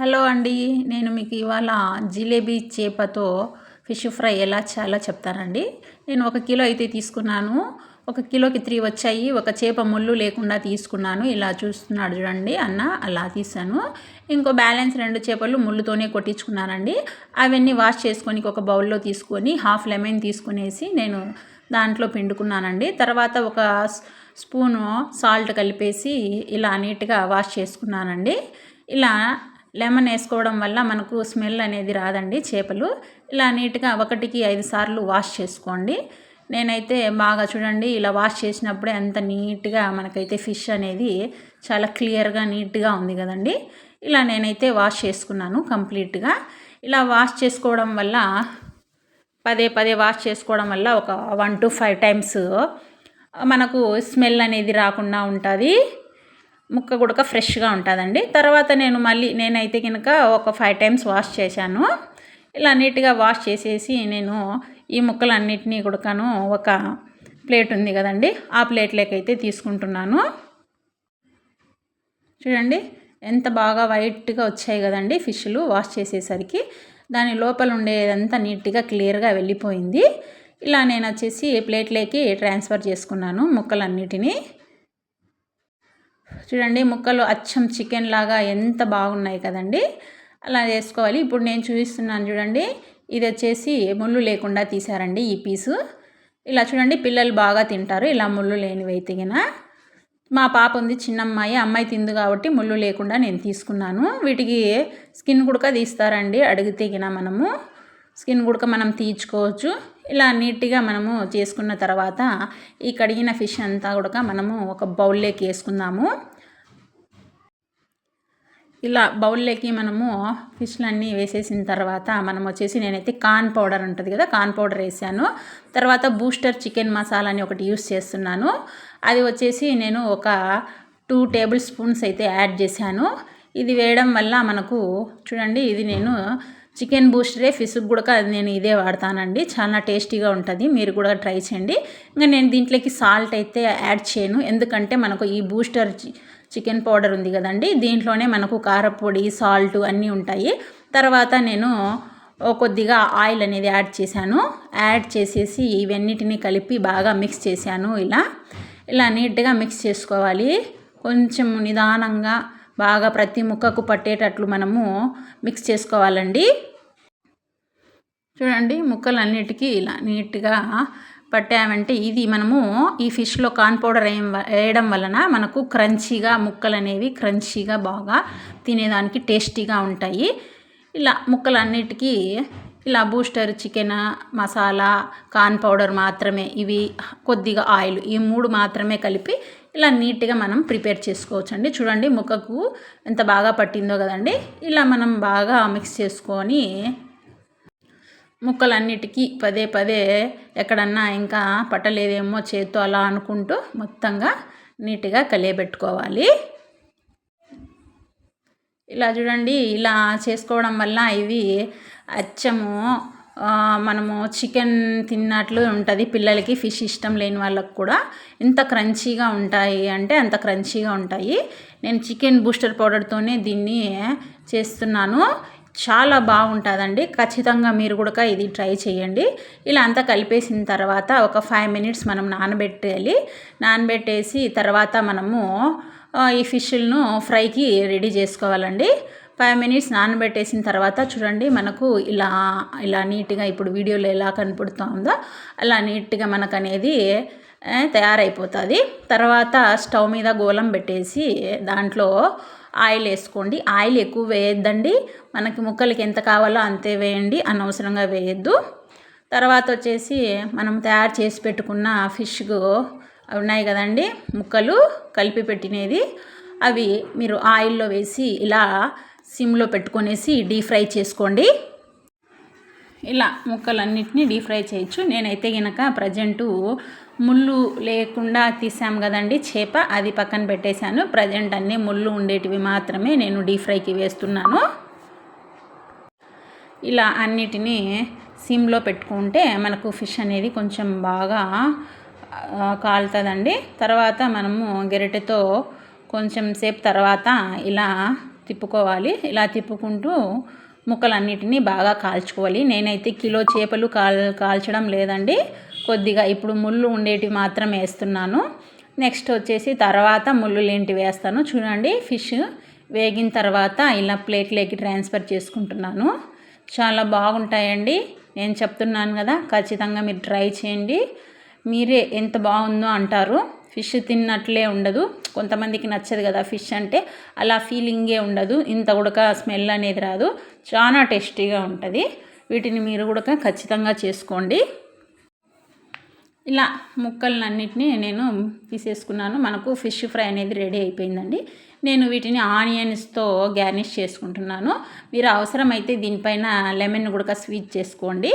Hello అండి నేను మీకు ఇవాళ జిలేబీ చేపతో ఫిష్ ఫ్రై ఎలా చేయాలో చెప్తానండి. నేను ఒక కిలో అయితే తీసుకున్నాను. ఒక కిలోకి త్రీ వచ్చాయి. ఒక చేప ముళ్ళు లేకుండా తీసుకున్నాను. ఇలా చూస్తున్నాడు చూడండి అన్న అలా తీసాను ఇంకో బ్యాలెన్స్ రెండు చేపలు ముళ్ళుతోనే కొట్టించుకున్నానండి. అవన్నీ వాష్ చేసుకొని ఒక బౌల్లో తీసుకొని హాఫ్ లెమన్ తీసుకునేసి నేను దాంట్లో పిండుకున్నానండి. తర్వాత ఒక స్పూను సాల్ట్ కలిపేసి ఇలా నీట్గా వాష్ చేసుకున్నానండి. ఇలా లెమన్ వేసుకోవడం వల్ల మనకు స్మెల్ అనేది రాదండి చేపలు. ఇలా నీట్గా ఒకటికి ఐదు సార్లు వాష్ చేసుకోండి. నేనైతే బాగా చూడండి ఇలా వాష్ చేసినప్పుడే అంత నీట్గా మనకైతే ఫిష్ అనేది చాలా క్లియర్గా నీట్గా ఉంది కదండి. ఇలా నేనైతే వాష్ చేసుకున్నాను కంప్లీట్గా. ఇలా వాష్ చేసుకోవడం వల్ల పదే పదే వాష్ చేసుకోవడం వల్ల ఒక వన్ టు ఫైవ్ టైమ్స్ మనకు స్మెల్ అనేది రాకుండా ఉంటుంది. ముక్క గుడక ఫ్రెష్గా ఉంటుందండి. తర్వాత నేను మళ్ళీ నేనైతే కనుక ఒక ఫైవ్ టైమ్స్ వాష్ చేశాను. ఇలా నీట్గా వాష్ చేసేసి నేను ఈ ముక్కలన్నిటినీ గుడకను ఒక ప్లేట్ ఉంది కదండి ఆ ప్లేట్లోకి అయితే తీసుకుంటున్నాను. చూడండి ఎంత బాగా వైట్గా వచ్చాయి కదండి ఫిష్లు వాష్ చేసేసరికి. దాని లోపల ఉండేదంతా నీట్గా క్లియర్గా వెళ్ళిపోయింది. ఇలా నేను వచ్చేసి ప్లేట్లోకి ట్రాన్స్ఫర్ చేసుకున్నాను ముక్కలన్నిటినీ. చూడండి ముక్కలు అచ్చం చికెన్ లాగా ఎంత బాగున్నాయి కదండి. అలా చేసుకోవాలి. ఇప్పుడు నేను చూపిస్తున్నాను చూడండి. ఇది వచ్చేసి ముళ్ళు లేకుండా తీసారండి ఈ పీసు. ఇలా చూడండి పిల్లలు బాగా తింటారు. ఇలా ముళ్ళు లేనివి అయితే మా పాప ఉంది చిన్న అమ్మాయి అమ్మాయి తిందు కాబట్టి ముళ్ళు లేకుండా నేను తీసుకున్నాను. వీటికి స్కిన్ కుడక తీస్తారండి అడిగితే మనము. స్కిన్ కుడక మనం తీర్చుకోవచ్చు ఇలా నీట్గా మనము చేసుకున్న తర్వాత ఈ కడిగిన ఫిష్ అంతా కూడా మనము ఒక బౌల్లోకి వేసుకుందాము. ఇలా బౌల్లోకి మనము ఫిష్లన్నీ వేసేసిన తర్వాత మనం వచ్చేసి నేనైతే కార్న్ పౌడర్ ఉంటుంది కదా కార్న్ పౌడర్ వేసాను. తర్వాత బూస్టర్ చికెన్ మసాలా అని ఒకటి యూస్ చేస్తున్నాను. అది వచ్చేసి నేను ఒక టూ టేబుల్ స్పూన్స్ అయితే యాడ్ చేశాను. ఇది వేయడం వల్ల మనకు చూడండి ఇది నేను చికెన్ బూస్టరే ఫిష్కి కూడా నేను ఇదే వాడతానండి. చాలా టేస్టీగా ఉంటుంది మీరు కూడా ట్రై చేయండి. ఇంకా నేను దీంట్లోకి సాల్ట్ అయితే యాడ్ చేయను. ఎందుకంటే మనకు ఈ బూస్టర్ చికెన్ పౌడర్ ఉంది కదండి దీంట్లోనే మనకు కారపొడి సాల్ట్ అన్నీ ఉంటాయి. తర్వాత నేను కొద్దిగా ఆయిల్ అనేది యాడ్ చేశాను. యాడ్ చేసేసి ఇవన్నిటిని కలిపి బాగా మిక్స్ చేశాను ఇలా. ఇలా నీట్గా మిక్స్ చేసుకోవాలి. కొంచెం నిదానంగా బాగా ప్రతి ముక్కకు పట్టేటట్లు మనము మిక్స్ చేసుకోవాలండి. చూడండి ముక్కలన్నిటికీ ఇలా నీట్గా పట్టామంటే ఇది మనము ఈ ఫిష్లో కార్న్ పౌడర్ వేయడం వలన మనకు క్రంచీగా ముక్కలు అనేవి క్రంచీగా బాగా తినేదానికి టేస్టీగా ఉంటాయి. ఇలా ముక్కలన్నిటికీ ఇలా booster chicken masala corn powder మాత్రమే ఇవి కొద్దిగా ఆయిల్ ఈ మూడు మాత్రమే కలిపి ఇలా నీట్గా మనం ప్రిపేర్ చేసుకోవచ్చు అండి చూడండి ముక్కకు ఎంత బాగా పట్టిందో కదండి. ఇలా మనం బాగా మిక్స్ చేసుకొని ముక్కలన్నిటికీ పదే పదే ఎక్కడన్నా ఇంకా పట్టలేదేమో చేత్తో అలా అనుకుంటూ మొత్తంగా నీట్గా కలియబెట్టుకోవాలి. ఇలా చూడండి ఇలా చేసుకోవడం వల్ల ఇవి అచ్చము మనము చికెన్ తిన్నట్లు ఉంటుంది. పిల్లలకి ఫిష్ ఇష్టం లేని వాళ్ళకు కూడా ఎంత క్రంచీగా ఉంటాయి అంటే అంత క్రంచీగా ఉంటాయి. నేను చికెన్ బూస్టర్ పౌడర్తోనే దీన్ని చేస్తున్నాను. చాలా బాగుంటుందండి. ఖచ్చితంగా మీరు కూడా ఇది ట్రై చేయండి. ఇలా అంతా కలిపేసిన తర్వాత ఒక ఫైవ్ మినిట్స్ మనం నానబెట్టాలి నానబెట్టేసి తర్వాత మనము ఈ ఫిష్లను ఫ్రైకి రెడీ చేసుకోవాలండి. ఫైవ్ మినిట్స్ నానబెట్టేసిన తర్వాత చూడండి మనకు ఇలా ఇలా నీట్గా ఇప్పుడు వీడియోలో ఎలా కనపడుతుందో అలా నీట్గా మనకు అనేది తయారైపోతుంది. తర్వాత స్టవ్ మీద గోళం పెట్టేసి దాంట్లో ఆయిల్ వేసుకోండి. ఆయిల్ ఎక్కువ వేయద్దండి. మనకి ముక్కలకి ఎంత కావాలో అంతే వేయండి. అనవసరంగా వేయద్దు. తర్వాత వచ్చేసి మనం తయారు చేసి పెట్టుకున్న ఫిష్ ఉన్నాయి కదండి ముక్కలు కలిపి పెట్టినది. అవి మీరు ఆయిల్లో వేసి ఇలా సిమ్లో పెట్టుకొనేసి డీప్ ఫ్రై చేసుకోండి. ఇలా ముక్కలన్నిటిని డీప్ ఫ్రై చేయొచ్చు. నేనైతే కనుక ప్రజెంటు ముళ్ళు లేకుండా తీసాం కదండి చేప అది పక్కన పెట్టేశాను. ప్రజెంట్ అన్నీ ముళ్ళు ఉండేటివి మాత్రమే నేను డీప్ ఫ్రైకి వేస్తున్నాను. ఇలా అన్నిటినీ సిమ్లో పెట్టుకుంటే మనకు ఫిష్ అనేది కొంచెం బాగా కాలుతుందండి. తర్వాత మనము గెరిటెతో కొంచెం సేపు తర్వాత ఇలా తిప్పుకోవాలి. ఇలా తిప్పుకుంటూ ముక్కలన్నిటినీ బాగా కాల్చుకోవాలి. నేనైతే కిలో చేపలు కాల్ కాల్చడం లేదండి. కొద్దిగా ఇప్పుడు ముళ్ళు ఉండేటివి మాత్రం వేస్తున్నాను. నెక్స్ట్ వచ్చేసి తర్వాత ముళ్ళు లేంటివి వేస్తాను. చూడండి ఫిష్ వేగిన తర్వాత ఇలా ప్లేట్లోకి ట్రాన్స్ఫర్ చేసుకుంటున్నాను. చాలా బాగుంటాయండి. నేను చెప్తున్నాను కదా ఖచ్చితంగా మీరు ట్రై చేయండి. మీరే ఎంత బాగుందో అంటారు. ఫిష్ తిన్నట్లే ఉండదు. కొంతమందికి నచ్చదు కదా ఫిష్ అంటే అలా ఫీలింగే ఉండదు. ఇంత ఉడక స్మెల్ అనేది రాదు. చాలా టేస్టీగా ఉంటుంది. వీటిని మీరు కూడా ఖచ్చితంగా చేసుకోండి. ఇలా ముక్కలన్నిటినీ నేను తీసేసుకున్నాను. మనకు ఫిష్ ఫ్రై అనేది రెడీ అయిపోయిందండి. నేను వీటిని ఆనియన్స్తో గార్నిష్ చేసుకుంటున్నాను. మీరు అవసరమైతే దీనిపైన లెమన్ కూడా స్వీట్ చేసుకోండి.